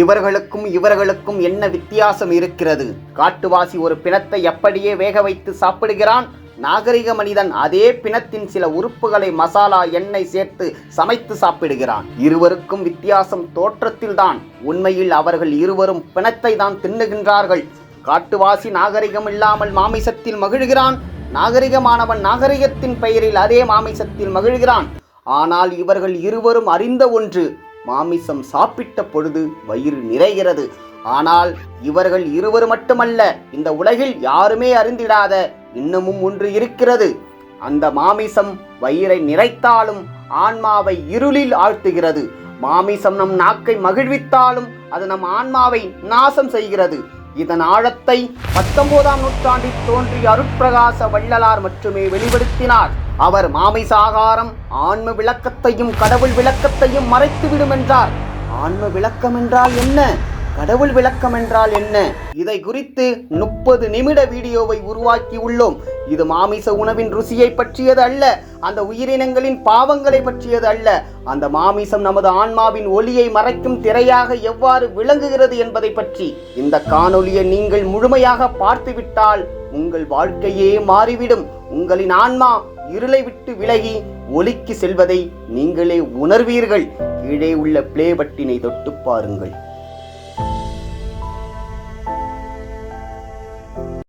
இவர்களுக்கும் இவர்களுக்கும் என்ன வித்தியாசம் இருக்கிறது? காட்டுவாசி ஒரு பிணத்தை அப்படியே வேக வைத்து சாப்பிடுகிறான். நாகரிக மனிதன் அதே பிணத்தின் சில உறுப்புகளை மசாலா எண்ணெய் சேர்த்து சமைத்து சாப்பிடுகிறான். இருவருக்கும் வித்தியாசம் தோற்றத்தில்தான். உண்மையில் அவர்கள் இருவரும் பிணத்தை தான் தின்னுகின்றார்கள். காட்டுவாசி நாகரிகம் இல்லாமல் மாமிசத்தில் மகிழ்கிறான். நாகரிகமானவன் நாகரிகத்தின் பெயரில் அதே மாமிசத்தில் மகிழ்கிறான். ஆனால் இவர்கள் இருவரும் அறிந்த ஒன்று மாமிசம் சாப்பிட்ட பொழுது வயிறு நிறைகிறது. ஆனால் இவர்கள் இருவர் மட்டுமல்ல இந்த உலகில் யாருமே அறிந்திடாத இன்னமும் ஒன்று இருக்கிறது. அந்த மாமிசம் வயிறை நிறைத்தாலும் ஆன்மாவை இருளில் ஆழ்த்துகிறது. மாமிசம் நம் நாக்கை மகிழ்வித்தாலும் அது நம் ஆன்மாவை நாசம் செய்கிறது. இதன் ஆழத்தை பத்தொன்பதாம் நூற்றாண்டில் தோன்றிய அருட்பிரகாச வள்ளலார் மட்டுமே வெளிப்படுத்தினார். அவர் மாமிசாகாரம் ஆன்ம விளக்கத்தையும் கடவுள் விளக்கத்தையும் மறைத்துவிடும் என்றார். ஆன்ம விளக்கம் என்றால் என்ன? கடவுள் விளக்கம் என்றால் என்ன? இதை குறித்து முப்பது நிமிட வீடியோவை உருவாக்கி உள்ளோம். இது மாமிச உணவின் ருசியை பற்றியது அல்ல அந்த உயிரினங்களின் பாவங்களை பற்றியது அல்ல. அந்த மாமிசம் நமது ஆன்மாவின் ஒளியை மறைக்கும் திரையாக எவ்வாறு விளங்குகிறது என்பதை பற்றி இந்த காணொலியை நீங்கள் முழுமையாக பார்த்துவிட்டால் உங்கள் வாழ்க்கையே மாறிவிடும். உங்களின் ஆன்மா இருளை விட்டு விலகி ஒலிக்கு செல்வதை நீங்களே உணர்வீர்கள். கீழே உள்ள பிளே பட்டினை தொட்டு பாருங்கள்.